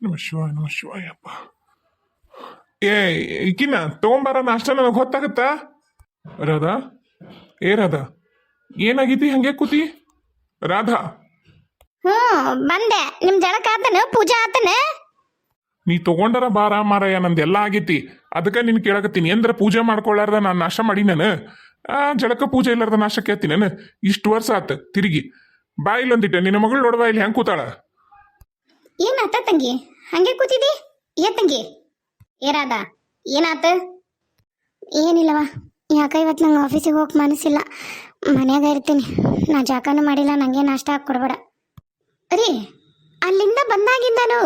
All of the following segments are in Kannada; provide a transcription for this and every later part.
ನಮ ಶಿವಾಯ ನಮ ಶಿವಾಯಪ್ಪ ಏ ಈಕಿನ ತಗೊಂಬಾರ ನಾಷ್ಟ ನನಗೆ ಗೊತ್ತಾಗತ್ತಾ ರಾಧಾ ಏ ರಾಧಾ ಏನಾಗಿತಿ ಹಂಗೆ ಕೂತಿ ರಾಧಾ ಹ್ಞೂ ಬಂದೆ. ನಿಮ್ಮ ಜಳಕ ಆತನ? ಪೂಜಾ ಆತನ? ನೀ ತಗೊಂಡರ ಬಾರ ಮಾರಯ್ಯ ನಂದು ಎಲ್ಲ ಆಗೈತಿ. ಅದಕ್ಕೆ ನಿನ್ ಕೇಳಕತ್ತೀನಿ. ಎಂದ್ರ ಪೂಜೆ ಮಾಡ್ಕೊಳ್ಳಾರ್ದ ನಾನು ನಾಶ ಮಾಡಿ ನಾನು? ಆ ಜಳಕ ಪೂಜೆ ಇಲ್ಲಾರ್ದ ನಾಶ ಕೇಳ್ತೀನಿ ನಾನು? ಇಷ್ಟು ವರ್ಷ ಆತ ತಿರುಗಿ. ಬಾ ಇಲ್ಲೊಂದಿಟ್ಟೆ ನಿನ್ನ ಮಗಳು ನೋಡ್ಬಾ ಇಲ್ಲಿ ಹೆಂಗೆ ಕೂತಾಳ? ಏನಾತ ತಂಗಿ? ಹಂಗೆ ಕೂತಿದಿ? ಏ ತಂಗಿ? ಏರಾದ ಏನಾತ? ಏನಿಲ್ಲವ ಯಾಕ ಇವತ್ತು ನಂಗೆ ಆಫೀಸಿಗೆ ಹೋಗಕ್ ಮನಸ್ಸಿಲ್ಲ. ಮನ್ಯಾಗ ಇರ್ತೀನಿ. ನಾ ಜಾಕನೂ ಮಾಡಿಲ್ಲ ನನಗೆ ನಾಷ್ಟ ಹಾಕಿ ಕೊಡ್ಬೇಡ. ರೀ, ಅಲ್ಲಿಂದ ಬಂದಾಗಿಂದನು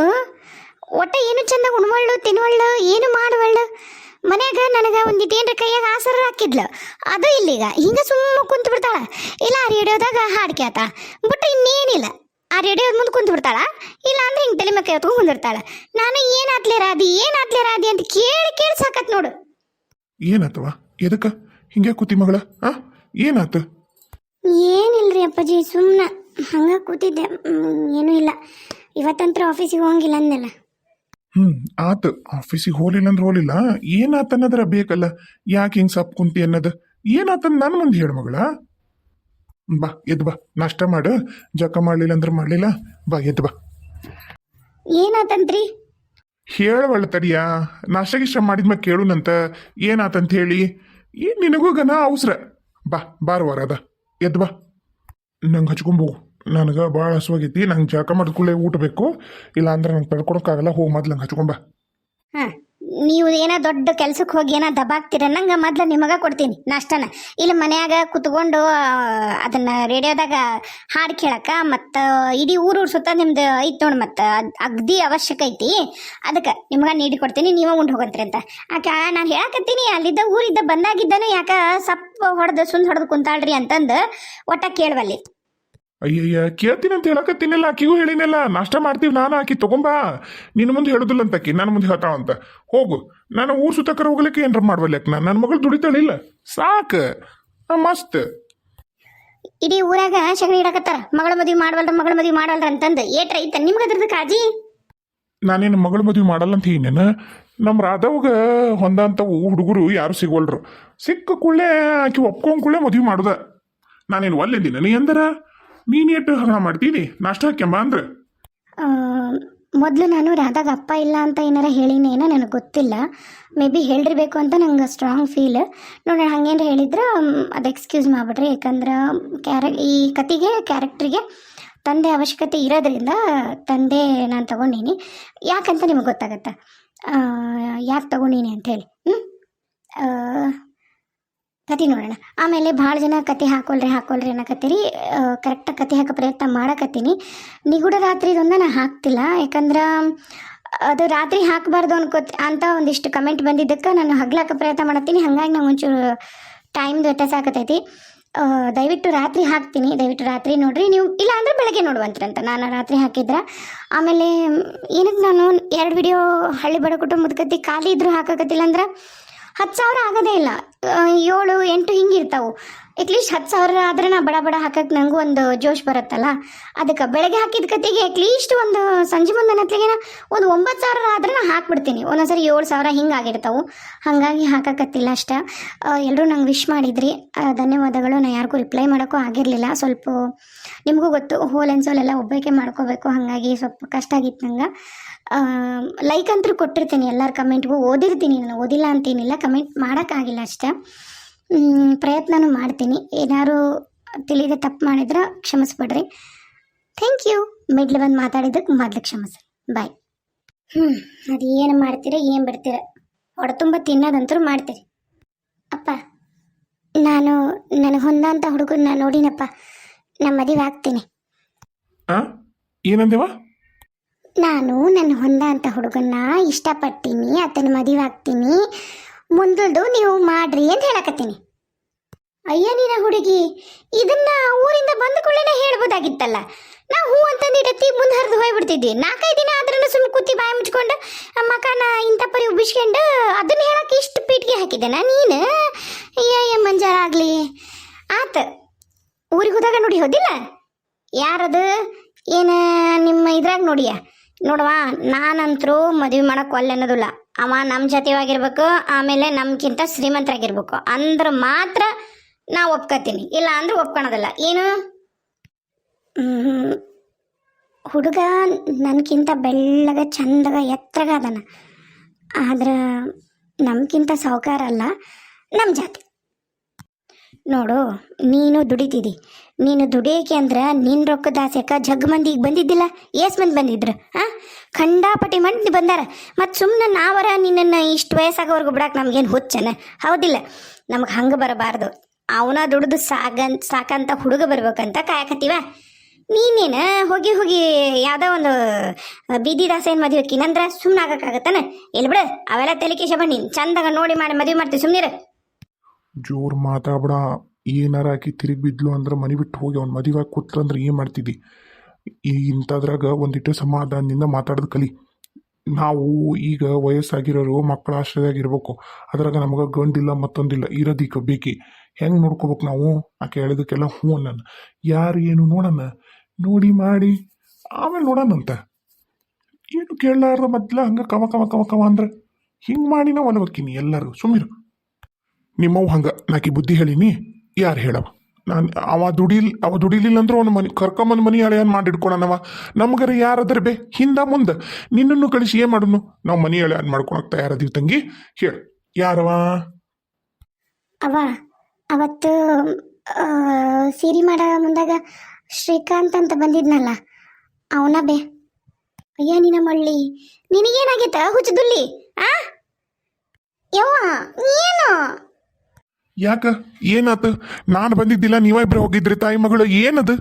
ಒಟ್ಟ ಏನು ಚಂದ ಉಣ್ವಳ್ಳು, ತಿನ್ವಳ್ಳು, ಏನು ಮಾಡುವಳ್ಳು, ಮನ್ಯಾಗ ನನಗೆ ಒಂದಿಟ್ಟು ಏನ್ರ ಕೈಯಾಗ ಆಸರ ಹಾಕಿದ್ಲು. ಅದು ಇಲ್ಲಿಗ, ಹಿಂಗೆ ಸುಮ್ಮ ಕುಂತು ಬಿಡ್ತಾಳ ಇಲ್ಲ, ರೇಡಿಯೋದಾಗ ಹಾಡ್ಕ್ಯಾತ. ಬಿಟ್ಟು ಇನ್ನೇನಿಲ್ಲ. ಆ ರೇಡಿಯೋ ಮುಂದೆ ಕುಂತು ಬಿಡ್ತಾಳ ಇಲ್ಲ ಅಂದ್ರೆ ಹಿಂಗೆ ತಲೆ ಮೇಲೆ ಎತ್ಕೊಂಡು ಬಂದಿರ್ತಾಳ ನಾನು ಏನಾತ್ಲೆ ರಾದಿ ಏನಾತ್ಲೆ ರಾಧಿ ಅಂತ ಕೇಳಿ ಕೇಳಿ ಸಾಕತ್ ನೋಡು. ಏನಾತವ? ಎದಕ್ಕ? ಹಿಂಗೆ ಕೂತಿ ಮಗಳ ಆ? ಏನಾತ? ಏನಿಲ್ರಿ ಅಪ್ಪಾಜಿ ಸುಮ್ಮನೆ ಹಂಗ ಕೂತಿದ್ದೆ. ಮ್, ಏನೂ ಇಲ್ಲ. ಇವತ್ತಂತ್ರ ಆಫೀಸಿಗೆ ಹೋಗಂಗಿಲ್ಲ ಅಂದೆಲ್ಲ ಹ್ಮ್ ಆತ. ಆಫೀಸಿಗೆ ಹೋಲಿಲ್ಲ ಅಂದ್ರೆ ಹೋಲಿಲ್ಲ ಏನಾತ ಅನ್ನೋದ್ರ ಬೇಕಲ್ಲ. ಯಾಕೆ ಹಿಂಗ್ ಸಪ್ ಕುಂತಿ ಅನ್ನೋದು? ಏನಾತನ್ ನನ್ನ ಮುಂದೆ ಹೇಳು ಮಗಳ. ಬಾ ಎದ್ ಬಾ. ನಾಷ್ಟ ಮಾಡು. ಜಕ ಮಾಡ್ಲಿಲ್ಲ ಅಂದ್ರೆ ಮಾಡ್ಲಿಲ್ಲ. ಬಾ ಎದ್ ಬಾ. ಏನಾತಂತ್ರಿ? ಹೇಳವಳ ತಡಿಯ. ನಾಷ್ಟ ಗಿಷ್ಟ ಮಾಡಿದ್ಮ್ಯಾಗ ಕೇಳುನಂತ ಏನಾತಂತ ಹೇಳಿ ಏನ್ ನಿನಗೂ ಗನ ಅವಸರ. ಬಾ ಬಾರವಾರ ಅದ ಎದ್ ಬಾ. ನಂಗೆ ಹಚ್ಕೊಂಬೋಗು ನನಗೆ ಭಾಳ ಹಸುವಾಗೈತಿ. ನಂಗೆ ಜಾಕ ಮಾಡಿದ್ಕೊಳ್ಳೆ ಊಟ ಬೇಕು. ಇಲ್ಲ ಅಂದ್ರೆ ನಂಗೆ ತಡ್ಕೊಳಕ್ಕಾಗಲ್ಲ. ಹೋಗಿ ಮೊದ್ಲು ನಂಗೆ ಹಚ್ಕೊಂಬಾ ನೀವು ಏನೋ ದೊಡ್ಡ ಕೆಲ್ಸಕ್ಕೆ ಹೋಗಿ ಏನೋ ದಬಾಕ್ತೀರ ನಂಗೆ ಮೊದ್ಲು ನಿಮಗೆ ಕೊಡ್ತೀನಿ ನಾಷ್ಟನ. ಇಲ್ಲಿ ಮನ್ಯಾಗ ಕುತ್ಕೊಂಡು ಅದನ್ನ ರೇಡಿಯೋದಾಗ ಹಾಡು ಕೇಳಕ ಮತ್ತು ಇಡೀ ಊರು ಸುತ್ತ ನಿಮ್ದು ಐತೆ ನೋಡಿ ಮತ್ತು ಅಗ್ದಿ ಅವಶ್ಯಕ ಐತಿ. ಅದಕ್ಕೆ ನಿಮ್ಗೆ ನೀಡಿ ಕೊಡ್ತೀನಿ, ನೀವೇ ಉಂಡು ಹೋಗಂತ್ರಿ ಅಂತ. ಆಕೆ ನಾನು ಹೇಳಕತ್ತೀನಿ, ಅಲ್ಲಿದ್ದ ಊರಿದ್ದ ಬಂದಾಗಿದ್ದಾನು ಯಾಕ ಸಪ್ಪ ಹೊಡೆದು ಸುಂದ್ ಹೊಡೆದು ಕುಂತಾಳ್ರಿ ಅಂತಂದು ಒಟ್ಟ ಕೇಳುವಲ್ಲಿ. ಅಯ್ಯಯ್ಯ ಕೇಳ್ತೀನಿ ಅಂತ ಹೇಳಕತ್ತೀನಿಲ್ಲ ಆಕಿಗೂ ಹೇಳಿನಲ್ಲ ನಾಷ್ಟ ಮಾಡ್ತೀವಿ ನಾನು ಆಕಿ ತಗೊಂಬಾ ನಿನ್ನ ಮುಂದೆ ಹೇಳುದಿಲ್ಲ ಅಂತ ಆಕಿ ನನ್ನ ಮುಂದೆ ಹೇಳ್ತಾವ ಅಂತ. ಹೋಗು. ನಾನು ಊರ್ ಸುತ್ತಕರ ಹೋಗ್ಲಿಕ್ಕೆ ಏನ್ರ ಮಾಡ್ವಲ್ಯಾಕ ನಾನು? ನನ್ನ ಮಗಳು ದುಡಿತಾಳಿಲ್ಲ ಸಾಕ. ಮಸ್ತ್. ಇಡೀ ಊರಾಗ ಸಗಣಿ ಇಡಕತ್ತಾರ. ಮಗಳ ಮದುವೆ ಮಾಡವಲ್ರ ಮಗಳ ಮದುವೆ ಮಾಡಲ್ರ ಅಂತಂದು. ಏಟ್ರ ಐತ ನಿಮ್ಗೆ ಅದ್ರದ್ದು ಕಾಜಿ ನಾನೇನು ಮಗಳ ಮದುವೆ ಮಾಡಲ್ಲ ಅಂತ ಹೇಳಿನೇನ? ನಮ್ಮ ರಾಧವ್ಗ ಹೊಂದಂಥವು ಹುಡುಗರು ಯಾರು ಸಿಗೋಲ್ರು ಸಿಕ್ಕ ಕೂಡಲೇ ಆಕಿ ಒಪ್ಕೊಂಡ್ ಕೂಡಲೇ ಮದುವೆ ಮಾಡುದ. ನಾನೇನು ಒಲ್ಲಿದ್ದೀನಿ ನೀ ಅಂದರ? ನೀನ್ ಎಷ್ಟು ಮಾಡ್ತೀನಿ ನಾಷ್ಟ ಹಾಕ್ಯಂಬ ಅಂದ್ರೆ? ಮೊದಲು ನಾನು ರಾಧಾಗ ಅಪ್ಪ ಇಲ್ಲ ಅಂತ ಏನಾರ ಹೇಳಿನೇನೋ ನನಗೆ ಗೊತ್ತಿಲ್ಲ. ಮೇ ಬಿ ಹೇಳಿರ್ಬೇಕು ಅಂತ ನಂಗೆ ಸ್ಟ್ರಾಂಗ್ ಫೀಲ್ ನೋಡಿ ಹಂಗೇನು ಹೇಳಿದ್ರೆ ಅದು ಎಕ್ಸ್ಕ್ಯೂಸ್ ಮಾಡಿಬಿಡ್ರಿ ಯಾಕಂದ್ರೆ, ಕ್ಯಾರ, ಈ ಕತೆಗೆ ಕ್ಯಾರೆಕ್ಟ್ರಿಗೆ ತಂದೆ ಅವಶ್ಯಕತೆ ಇರೋದ್ರಿಂದ ತಂದೆ ನಾನು ತಗೊಂಡೀನಿ. ಯಾಕಂತ ನಿಮಗೆ ಗೊತ್ತಾಗತ್ತೆ? ಯಾಕೆ ತಗೊಂಡೀನಿ ಹೇಳಿ. ಹ್ಞೂ ಕತೆ ನೋಡೋಣ. ಆಮೇಲೆ ಭಾಳ ಜನ ಕತೆ ಹಾಕೊಳ್ರಿ ಹಾಕೊಳ್ರಿ ಅನ್ನಕತ್ತೀರಿ. ಕರೆಕ್ಟಾಗಿ ಕತೆ ಹಾಕೋ ಪ್ರಯತ್ನ ಮಾಡಕತ್ತೀನಿ. ನಿಗೂಢ ರಾತ್ರಿದೊಂದ ನಾನು ಹಾಕ್ತಿಲ್ಲ. ಯಾಕಂದ್ರೆ, ಅದು ರಾತ್ರಿ ಹಾಕಬಾರ್ದು ಅನ್ಕೋತ, ಅಂತ ಒಂದಿಷ್ಟು ಕಮೆಂಟ್ ಬಂದಿದ್ದಕ್ಕೆ ನಾನು ಹಗ್ಲಾಕ ಪ್ರಯತ್ನ ಮಾಡತ್ತೀನಿ. ಹಾಗಾಗಿ ನಂಗೆ ಒಂಚೂರು ಟೈಮ್ದು ವ್ಯತ್ಯಾಸ ಆಗತೈತಿ. ದಯವಿಟ್ಟು ರಾತ್ರಿ ಹಾಕ್ತೀನಿ. ದಯವಿಟ್ಟು ರಾತ್ರಿ ನೋಡ್ರಿ. ನೀವು ಇಲ್ಲ ಅಂದ್ರೆ ಬೆಳಗ್ಗೆ ನೋಡುವಂತ್ರಂತ. ನಾನು ರಾತ್ರಿ ಹಾಕಿದ್ರೆ. ಆಮೇಲೆ ಏನಕ್ಕೆ ನಾನು ಎರಡು ವಿಡಿಯೋ ಹಳ್ಳಿ ಬಡ ಕುಟುಂಬದ ಕತೆ ಖಾಲಿ ಇದ್ರೂ ಹಾಕಕತ್ತಿಲ್ಲ ಅಂದ್ರೆ ಹತ್ತು ಸಾವಿರ ಆಗೋದೇ ಇಲ್ಲ. ಏಳು ಎಂಟು ಹಿಂಗೆ ಅಟ್ಲೀಸ್ಟ್ ಹತ್ತು ಸಾವಿರ ಆದ್ರೆ ನಾ ಬಡ ಬಡ ಹಾಕಕ್ಕೆ ನನಗೂ ಒಂದು ಜೋಶ್ ಬರುತ್ತಲ್ಲ? ಅದಕ್ಕೆ ಬೆಳಗ್ಗೆ ಹಾಕಿದ ಕತೆಗೆ ಅಟ್ಲೀಸ್ಟ್ ಒಂದು ಸಂಜೆ ಮುಂದೆ ನತ್ಲಿಗೆ ಒಂದು ಒಂಬತ್ತು ಸಾವಿರ ಆದ್ರೆ ನಾ ಹಾಕ್ಬಿಡ್ತೀನಿ. ಒಂದೊಂದ್ಸರಿ ಏಳು ಸಾವಿರ ಹಿಂಗೆ ಆಗಿರ್ತಾವೆ. ಹಾಗಾಗಿ ಹಾಕಕತ್ತಿಲ್ಲ ಅಷ್ಟೆ. ಎಲ್ಲರೂ ನಂಗೆ ವಿಶ್ ಮಾಡಿದ್ರಿ. ಧನ್ಯವಾದಗಳು. ನಾ ಯಾರಿಗೂ ರಿಪ್ಲೈ ಮಾಡೋಕ್ಕೂ ಆಗಿರಲಿಲ್ಲ. ಸ್ವಲ್ಪ ನಿಮಗೂ ಗೊತ್ತು ಹೋಲ್ ಆ್ಯಂಡ್ ಸೋಲ್ ಎಲ್ಲ ಒಬ್ಬಾಕೆ ಮಾಡ್ಕೋಬೇಕು. ಹಾಗಾಗಿ ಸ್ವಲ್ಪ ಕಷ್ಟ ಆಗಿತ್ತು ನಂಗೆ. ಲೈಕ್ ಅಂತೂ ಕೊಟ್ಟಿರ್ತೀನಿ. ಎಲ್ಲರ ಕಮೆಂಟ್ಗೂ ಓದಿರ್ತೀನಿ ನಾನು. ಓದಿಲ್ಲ ಅಂತೇನಿಲ್ಲ. ಕಮೆಂಟ್ ಮಾಡೋಕ್ಕಾಗಿಲ್ಲ ಅಷ್ಟೇ. ಪ್ರಯತ್ನನೂ ಮಾಡ್ತೀನಿ. ಏನಾದ್ರು ತಿಳಿದ ತಪ್ಪು ಮಾಡಿದ್ರೆ ಕ್ಷಮಿಸ್ಬಿಡ್ರಿ. ಥ್ಯಾಂಕ್ ಯು ಮಿಡ್ಲ್ ಬಂದು ಮಾತಾಡಿದ್ದಕ್ಕೆ ಮೊದಲು ಕ್ಷಮಿಸ್ರಿ. ಬಾಯ್ ಹ್ಞೂ ಅದು ಏನು ಮಾಡ್ತೀರ ಏನು ಬಿಡ್ತೀರ? ಹೊಡೆ ತುಂಬ ತಿನ್ನೋದಂತೂ ಮಾಡ್ತೀರಿ. ಅಪ್ಪ ನಾನು ನನಗೆ ಹೊಂದಂಥ ಹುಡುಗನ್ನ ನೋಡಿನಪ್ಪ. ನಮ್ಮ ಮದುವೆ ಆಗ್ತೀನಿ. ಏನಂದೇವ? ನಾನು ನನ್ನ ಹೊಂದ ಅಂತ ಹುಡುಗನ್ನ ಇಷ್ಟಪಡ್ತೀನಿ ಆತನ ಮದುವೆ ಆಗ್ತೀನಿ. ಮುಂದುಳ್ದು ನೀವು ಮಾಡ್ರಿ ಅಂತ ಹೇಳಕತ್ತೀನಿ. ಅಯ್ಯ, ನೀನ ಹುಡುಗಿ, ಇದನ್ನ ಊರಿಂದ ಬಂದ ಕೂಡಲೇ ಹೇಳ್ಬೋದಾಗಿತ್ತಲ್ಲ. ನಾ ಹೂ ಅಂತಂದಿಡತ್ತಿ ಮುಂದೆ ಹರಿದು ಹೋಗ್ಬಿಡ್ತಿದ್ದೆ ನಾಲ್ಕೈದು ದಿನ ಆದ್ರೂ ಸುಮ್ಮನೆ ಕೂತಿ ಬಾಯಿ ಮುಚ್ಕೊಂಡು ಮಕಾನ ಇಂಥ ಪರಿ ಉಬ್ಬಿಸ್ಕೊಂಡು ಅದನ್ನ ಹೇಳಕ್ಕೆ ಇಷ್ಟು ಪೀಟಿಗೆ ಹಾಕಿದ್ದೆನ ನೀನು? ಅಯ್ಯ ಮಂಜಾರ ಆಗಲಿ. ಆತ, ಊರಿಗೆ ಹೋದಾಗ ನೋಡಿ ಹೋದಿಲ್ಲ? ಯಾರದು? ಏನ ನಿಮ್ಮ ಇದ್ರಾಗ ನೋಡಿಯ? ನೋಡವಾ, ನಾನಂತರೂ ಮದುವೆ ಮಾಡಕ್ ಒಲ್ಲೆ ಅನ್ನೋದಿಲ್ಲ ಅವ ನಮ್ಮ ಜೊತೆವಾಗಿರ್ಬೇಕು ಆಮೇಲೆ ನಮ್ಗಿಂತ ಶ್ರೀಮಂತರಾಗಿರ್ಬೇಕು. ಅಂದ್ರೆ ಮಾತ್ರ ನಾ ಒಪ್ಕೋತೀನಿ. ಇಲ್ಲ ಅಂದ್ರೆ ಒಪ್ಕೊಳೋದಿಲ್ಲ. ಏನು? ಹುಡುಗ ನನಗಿಂತ ಬೆಳ್ಳಗ, ಚಂದಗ, ಎತ್ತರಗ ಅದನ. ಆದ್ರೆ ನಮ್ಗಿಂತ ಸಾವುಕಾರ ಅಲ್ಲ ನಮ್ಮ ಜಾತಿ. ನೋಡು, ನೀನು ದುಡಿತಿದ್ದಿ ನೀನು ದುಡಿಯೋಕೆ ಅಂದ್ರೆ ನಿನ್ನ ರೊಕ್ಕದ ಆಸೆಕ ಜಗ್ ಮಂದಿಗೆ ಬಂದಿದ್ದಿಲ್ಲ ಏಸ್ ಮಂದಿ ಬಂದಿದ್ರು, ಆ? ಖಂಡಾಪಟ್ಟಿ ಮಂದಿ ಬಂದಾರ. ಮತ್ತು ಸುಮ್ಮನೆ ನಾವರ ನಿನ್ನನ್ನು ಇಷ್ಟು ವಯಸ್ಸಾಗೋವರೆಗೂ ಬಿಡಕ್ಕೆ ನಮಗೇನು ಹುಚ್ಚನ? ಹೌದಿಲ್ಲ, ನಮಗೆ ಹಂಗೆ ಬರಬಾರ್ದು. ಅವನ ದುಡಿದು ಸಾಗನ್, ಸಾಕಂತ ಹುಡುಗ ಬರ್ಬೇಕಂತ ಕಾಯಕತ್ತೀವ? ನೀನೇನ ಹೋಗಿ ಹೋಗಿ ಯಾವುದೋ ಒಂದು ಬೀದಿ ದಾಸೇನು ಮದುವೆ ಕಿನಂದ್ರೆ ಸುಮ್ಮನೆ ಆಗಕ್ಕಾಗತ್ತಾನೆ? ಇಲ್ಲಿ ಬಿಡು, ಅವೆಲ್ಲ ತಲೆಕೇಶ ಬನ್ನಿ ಚಂದಾಗ ನೋಡಿ ಮಾಡಿ ಮದುವೆ ಮಾಡ್ತೀವಿ ಸುಮ್ಮನಿರು ಜೋರು ಮಾತಾಡ್ಬೇಡ. ಏನಾರ ಆಕಿ ತಿರುಗಿ ಬಿದ್ಲು ಅಂದ್ರೆ ಮನೆ ಬಿಟ್ಟು ಹೋಗಿ ಅವ್ನು ಮದುವೆ ಕೂತ್ರಂದ್ರೆ ಏನು ಮಾಡ್ತಿದ್ದಿ ಈ ಇಂಥದ್ರಾಗ ಒಂದಿಟ್ಟು ಸಮಾಧಾನದಿಂದ ಮಾತಾಡೋದು ಕಲಿ. ನಾವು ಈಗ ವಯಸ್ಸಾಗಿರೋರು ಮಕ್ಕಳ ಆಶ್ರಯದಾಗಿರ್ಬೇಕು ಅದ್ರಾಗ ನಮಗೆ ಗಂಡಿಲ್ಲ ಮತ್ತೊಂದಿಲ್ಲ ಇರೋದಿಕ್ಕೆ ಬೇಕಿ. ಹೆಂಗೆ ನೋಡ್ಕೋಬೇಕು ನಾವು? ಆಕೆ ಹೇಳಿದಕ್ಕೆಲ್ಲ ಹ್ಞೂ ಅನ್ನೋಣ ಯಾರು ಏನು ನೋಡೋಣ ನೋಡಿ ಮಾಡಿ. ಆಮೇಲೆ ನೋಡೋಣಂತ ಏನು ಕೇಳಲಾರ್ದ ಮೊದ್ಲ ಹಂಗೆ ಕವ ಕವ ಕವ ಕವ ಅಂದ್ರೆ. ಹಿಂಗೆ ಮಾಡಿ ನಾವು ಒಲವಕ್ಕಿನಿ ಎಲ್ಲರೂ ಸುಮ್ಮಿರು ನಿಮ್ಮವ್ ಹಂಗೆ ನಾಕಿ ಬುದ್ಧಿ ಹೇಳಿನಿ? ಯಾರು ಹೇಳವ? ನಾನು ಅವ ದುಡಿಲ್, ಅವ ದುಡಿಲಿಲ್ಲ ಅಂದ್ರೆ ಅವ್ನು ಮನೆ ಕರ್ಕೊಂಬಂದು ಮನೆ ಹಳೆಯನ್ ಮಾಡಿ ಇಟ್ಕೊಳನವ ನಮ್ಗರ ಯಾರದ್ರ ಬೇ, ಹಿಂದ ಮುಂದೆ. ನಿನ್ನನ್ನು ಕಳಿಸಿ ಏನು ಮಾಡುನು? ನಾವು ಮನೆ ಹಳೆಯನ್ ಮಾಡ್ಕೊಳಕ್ ತಯಾರದೀವಿ ತಂಗಿ, ಹೇಳು. ಯಾರವ? ಅವ, ಅವತ್ತು ಸೀರಿ ಮಾಡ ಮುಂದಾಗ ಶ್ರೀಕಾಂತ್ ಅಂತ ಬಂದಿದ್ನಲ್ಲ, ಅವನ ಬೇ. ಅಯ್ಯ, ನಿನ್ನ ಮಳ್ಳಿ, ನಿನಗೇನಾಗೈತ ಹುಚ್ಚದುಲ್ಲಿ ಆ? ಯವ್ವ ಏನು ಯಾಕ? ಏನಾತ? ನಾನು ಬಂದಿದ್ದಿಲ್ಲ ನೀವ ಇಬ್ರು ಹೋಗಿದ್ರಿ ತಾಯಿ ಮಗಳು, ಏನದು?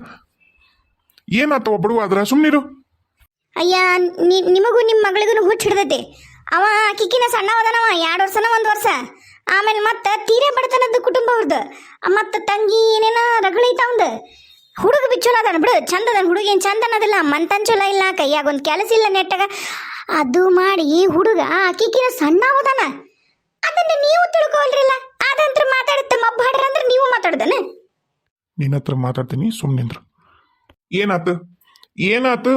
ಏನಾತ ಒಬ್ಬಳು ಆದ್ರ? ಸುಮ್ಮನಿರು ಅಯ್ಯ ನಿಮಗೂ ನಿಮ್ಮ ಮಗಳಿಗೂ ಹುಚ್ಚ ಹಿಡ್ದೈತಿ ಅವ ಕಿಕ್ಕಿನ ಸಣ್ಣ ಹೋದನವ ಎರಡು ವರ್ಷನ ಒಂದು ವರ್ಷ. ಆಮೇಲೆ ಮತ್ತೆ ತೀರೇ ಬಡತನದ ಕುಟುಂಬ ಅವ್ರದ್ದು ಮತ್ತೆ ತಂಗಿ ಏನೇನ ರಗಳೈತ ಅವಂದು. ಹುಡುಗ ಬಿಚ್ಚೋಲ ಅದಾನ ಬಿಡು ಚಂದ ಅದಾನ ಹುಡುಗ ಏನು ಚಂದ ಅನ್ನೋದಿಲ್ಲ ಮಂತನ್ ಚಲೋ ಇಲ್ಲ ಕೈಯಾಗ ಒಂದು ಕೆಲಸ ಇಲ್ಲ ನೆಟ್ಟಾಗ. ಅದು ಮಾಡಿ ಹುಡುಗ ಕಿಕ್ಕಿನ ಸಣ್ಣ ಅದನ ಅದನ್ನ ನೀವು ತಿಳ್ಕೊಳ್ರಿಲ್ಲ ಅದಂತ್ರ ಮಾತಾಡುತ್ತೆ ಮಬ್ಬ ಹಾಡ್ರ ಅಂದ್ರೆ ನೀವು ಮಾತಾಡ್ದಾನೆ? ನಿನ್ನ ಹತ್ರ ಮಾತಾಡ್ತೀನಿ ಸುಮ್ಮನಿಂದ್ರು ಏನಾತು? ಏನಾತು?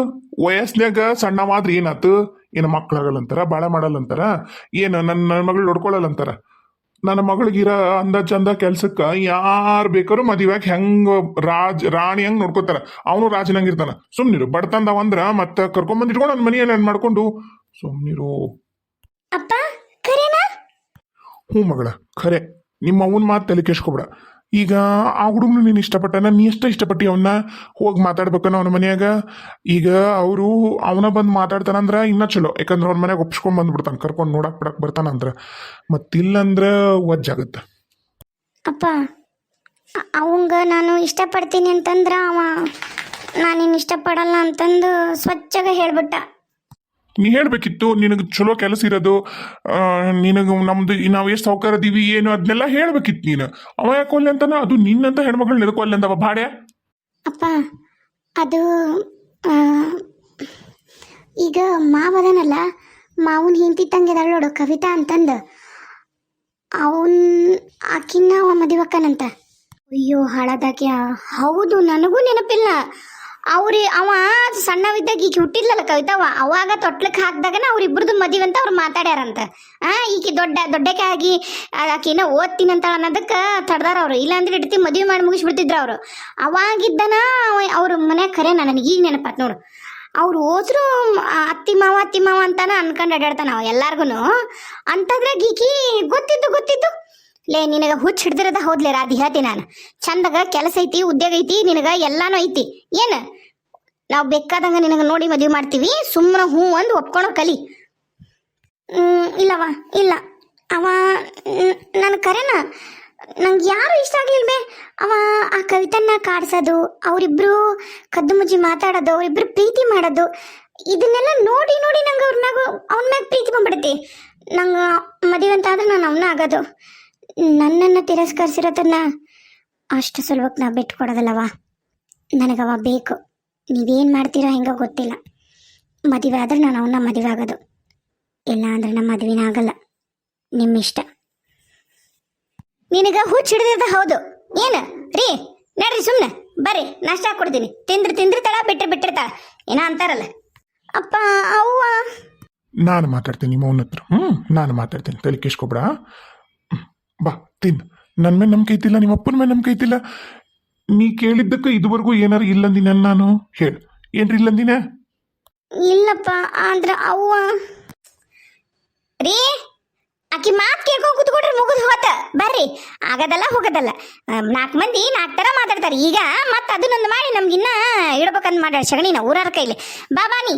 ಸಣ್ಣ ಮಾತ್ರ ಏನಾತು? ಏನು ಮಕ್ಕಳಾಗಲ್ಲಂತಾರ ಬಾಳ ಮಾಡಲ್ಲಂತಾರ ಏನು ನನ್ನ ನನ್ನ ಮಗಳು ನೋಡ್ಕೊಳ್ಳಲ್ಲಂತಾರ ನನ್ನ ಮಗಳಿಗಿರ ಅಂದ ಚಂದ ಕೆಲ್ಸಕ್ಕೆ ಯಾರು ಬೇಕಾದ್ರೂ ಮದುವೆಯಾಗ ಹೆಂಗ ರಾಜ್ ರಾಣಿ ಹಂಗ್ ನೋಡ್ಕೋತಾರ. ಅವನು ರಾಜನಂಗಿರ್ತಾನ ಸುಮ್ನಿರು ಬಡ್ತಂದವ ಅಂದ್ರ ಮತ್ತೆ ಕರ್ಕೊಂಬಂದಿಟ್ಕೊಂಡು ಇಟ್ಕೊಂಡು ನನ್ನ ಮನೆಯಲ್ಲಿ ಏನ್ ಮಾಡ್ಕೊಂಡು? ಸುಮ್ನಿರು. ಅಪ್ಪ ಕರೇನಾ? ಹ್ಞೂ ಮಗಳ ಖರೆ ನಿಮ್ಮ ಅವನ ಮಾತು ತಲೆ ಕೆಸ್ಕೊಬಿಡ ಈಗ ಆ ಹುಡುಗನ ನೀನು ಇಷ್ಟಪಟ್ಟನ, ನೀ ಎಷ್ಟು ಇಷ್ಟಪಟ್ಟಿ ಅವನ್ನ ಹೋಗಿ ಮಾತಾಡ್ಬೇಕನ್ನ ಅವನ ಮನ್ಯಾಗ. ಈಗ ಅವರು ಅವನ ಬಂದು ಮಾತಾಡ್ತಾನಂದ್ರ ಇನ್ನೂ ಚಲೋ. ಯಾಕಂದ್ರೆ ಅವ್ನ ಮನ್ಯಾಗ ಒಪ್ಸ್ಕೊಂಡ್ ಬಂದ್ಬಿಡ್ತಾನೆ, ಕರ್ಕೊಂಡು ನೋಡಕ್ ಬಿಡಕ್ ಬರ್ತಾನಂದ್ರ. ಮತ್ತಿಲ್ಲಂದ್ರ ವಜ್ಜಾಗತ್ತೆ. ಅಪ್ಪ, ಅವಂಗ ನಾನು ಇಷ್ಟಪಡ್ತೀನಿ ಅಂತಂದ್ರ ಅವ ನಾನಿನ್ ಇಷ್ಟಪಡಲ್ಲ ಅಂತಂದು ಸ್ವಚ್ಛಗ ಹೇಳ್ಬಿಟ್ಟ. ನೀ ಹೇಳ್ಬೇಕಿತ್ತು, ನಿನಗೆ ಚಲೋ ಕೆಲಸ ಇರೋದು ನಿನಗೆ ನಮ್ದು ನಾವು ಎಷ್ಟು ಸಾವುಕಾರ ಅದೀವಿ ಏನು ಅದನ್ನೆಲ್ಲ ಹೇಳ್ಬೇಕಿತ್ತು ನೀನು. ಅವ ಯಾಕೆ ಅಂತಾನ, ಅದು ನಿನ್ನಂತ ಹೆಣ್ಮಗಳು ನಿನಕೊಲ್ಲೆ ಅಂದವ ಬಾಡ್ಯ ಅಪ್ಪ, ಅದು ಈಗ ಮಾವದನಲ್ಲ ಮಾವನ್ ಹಿಂತಿ ತಂಗಿದಾಳ ನೋಡು, ಕವಿತಾ ಅಂತಂದು. ಅವನ್, ಆಕಿನ್ನ ಅವ ಮದಿವಕ್ಕನಂತ ಅಯ್ಯೋ ಹಾಳದಾಕ್ಯ ಹೌದು, ನನಗೂ ನೆನಪಿಲ್ಲ. ಅವ್ರಿ ಅವ ಸಣ್ಣವಿದ್ದಾಗ ಈಕೆ ಹುಟ್ಟಿದ್ಲಲ್ಲ ಕವಿತಾವ ಅವಾಗ ತೊಟ್ಲಕ್ಕೆ ಹಾಕಿದಾಗನ ಅವ್ರಿಬ್ರದ್ದು ಮದುವೆ ಅಂತ ಅವ್ರು ಮಾತಾಡ್ಯಾರಂತ. ಆ, ಈಕಿ ದೊಡ್ಡ ದೊಡ್ಡಕ್ಕೆ ಆಗಿ ಆಕಿನ ಓದ್ತೀನಿ ಅಂತ ಅನ್ನೋದಕ್ಕೆ ತಡ್ದಾರ ಅವರು. ಇಲ್ಲಾಂದ್ರೆ ಇಡ್ತಿ ಮದುವೆ ಮಾಡಿ ಮುಗಿಸ್ಬಿಡ್ತಿದ್ರು ಅವರು. ಅವಾಗಿದ್ದನ ಅವ್ರ ಮನೆ ಕರೆನ ನನಗೆ ಈಗ ನೆನಪಾತ್ ನೋಡು. ಅವ್ರು ಹೋದ್ರು ಅತ್ತಿ ಮಾವ ಅತ್ತಿ ಮಾವ ಅಂತಾನ ಅನ್ಕೊಂಡು ಅವ ಎಲ್ಲಾರ್ಗು ಅಂತದ್ರಾಗ ಈಕಿ ಗೊತ್ತಿದ್ದು ಗೊತ್ತಿದ್ದು ಲೇ, ನಿನಗ ಹುಚ್ಚ ಹಿಡ್ದಿರದ ಹೌದ್ಲೆ ರಾಧಿ, ಹೇಳ್ತಿ ನಾನು. ಚಂದಗ ಕೆಲಸ ಐತಿ, ಉದ್ಯೋಗ ಐತಿ, ನಿನಗ ಎಲ್ಲಾನು ಐತಿ. ಏನು? ನಾವು ಬೇಕಾದಂಗ ನಿನಗ ನೋಡಿ ಮದುವೆ ಮಾಡ್ತೀವಿ ಸುಮ್ಮನೆ ಹೂ ಅಂದು ಒಪ್ಕೊಳೋ ಕಲಿ. ಇಲ್ಲವ ಇಲ್ಲ. ಅವ ನನ್ನ ಕರೆನ? ನಂಗೆ ಯಾರು ಇಷ್ಟ ಆಗ್ಲಿಲ್ಲ ಬೇ? ಅವ ಆ ಕವಿತನ್ನ ಕಾಡ್ಸೋದು, ಅವರಿಬ್ರು ಕದ್ದು ಮುಜ್ಜಿ ಮಾತಾಡೋದು, ಅವರಿಬ್ರು ಪ್ರೀತಿ ಮಾಡೋದು, ಇದನ್ನೆಲ್ಲ ನೋಡಿ ನೋಡಿ ನಂಗೆ ಅವ್ರ ಮ್ಯಾಗ, ಅವನ ಮ್ಯಾಗ ಪ್ರೀತಿ ಬಂದ್ಬಿಡುತ್ತೆ. ನಂಗೆ ಮದುವೆ ಅಂತ ಆದ್ರೆ ನಾನು ಅವನ ಆಗೋದು. ನನ್ನನ್ನು ತಿರಸ್ಕರಿಸಿರೋದನ್ನ ಅಷ್ಟು ಸುಲಭಕ್ಕೆ ನಾ ಬಿಟ್ಕೊಡೋದಲ್ಲವ? ನನಗವ ಬೇಕು. ನೀವೇನು ಮಾಡ್ತೀರಾ ಹೆಂಗೋ ಗೊತ್ತಿಲ್ಲ. ಮದುವೆ ಆದ್ರೆ ನಾನು ಅವನ್ನ ಮದುವೆ ಆಗೋದು. ಇಲ್ಲ ಅಂದ್ರೆ ನಮ್ಮ ಮದುವೆನ ಆಗಲ್ಲ. ನಿಮ್ಮ ಇಷ್ಟ ನಿನಗ ಹುಚ್ಚ ಹಿಡಿದಿರ್ದ ಹೌದು. ಏನು? ರೀ, ನಡ್ರಿ ಸುಮ್ಮನೆ ಬರ್ರಿ, ನಾಷ್ಟ ಕೊಡ್ತೀನಿ. ತಿಂದ್ರೆ ತಿಂದ್ರೆ ತಳ ಬಿಟ್ಟರೆ ಬಿಟ್ಟಿರ್ತಾಳ ಏನೋ ಅಂತಾರಲ್ಲ. ಅಪ್ಪ, ಅವ್ವ. ನಾನು ಮಾತಾಡ್ತೀನಿ ಅವನ ಹತ್ರ. ಹ್ಞೂ ನಾನು ಮಾತಾಡ್ತೀನಿ. ತಲೆ ಕೆಸ್ಕೊಬೇಡ ಬಾ ತಿನ್. ನನ್ನ ಮೇಲೆ ನಂಬಿಕೆ ಐತಿಲ್ಲ ನಿಮ್ಮ ಅಪ್ಪನ ಮೇಲೆ ನಂಬಿಕೆ ಐತಿಲ್ಲ. ನೀ ಕೇಳಿದ್ದಕ್ಕೆ ಇದುವರೆಗೂ ಏನಾರು ಇಲ್ಲಂದಿನ ನಾನು? ಹೇಳು. ಏನ್ರಿ ಇಲ್ಲಂದಿನ ಇಲ್ಲಪ್ಪ ಆಂದ್ರ ಅವ್ವ. ರೀ ಆಕಿ ಮಾತ್ ಕೇಳ್ಕೊಂಡ್ ಕುತ್ಕೊಟ್ರೆ ಮುಗಿದು ಹೋತ ಬರ್ರಿ ಆಗದಲ್ಲ ಹೋಗದಲ್ಲ. ನಾಲ್ಕು ಮಂದಿ ನಾಲ್ಕು ಥರ ಮಾತಾಡ್ತಾರೆ. ಈಗ ಮತ್ತೆ ಅದನ್ನೊಂದು ಮಾಡಿ ನಮ್ಗಿನ್ನ ಇಡ್ಬೇಕಂತ ಮಾಡ್ಯಾಳ ಶಗಣಿನ ಊರಾರ ಕೈಲಿ. ಬಾ ಬಾ ನೀ.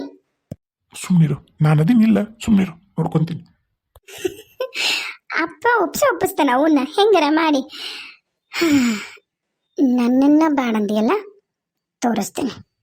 ಸುಮ್ಮನಿರು ನಾನು ಅದಿನಿಲ್ಲ ಸುಮ್ಮನಿರು ನೋಡ್ಕೊಂತೀನಿ. ಅಪ್ಪ ಒಪ್ಸ ಒಪ್ಪಿಸ್ತಾನ ಅವನ್ನ ಹೆಂಗರ ಮಾಡಿ. ನನ್ನನ್ನ ಬಾಡಂದಿಯಲ್ಲ ತೋರಿಸ್ತೀನಿ.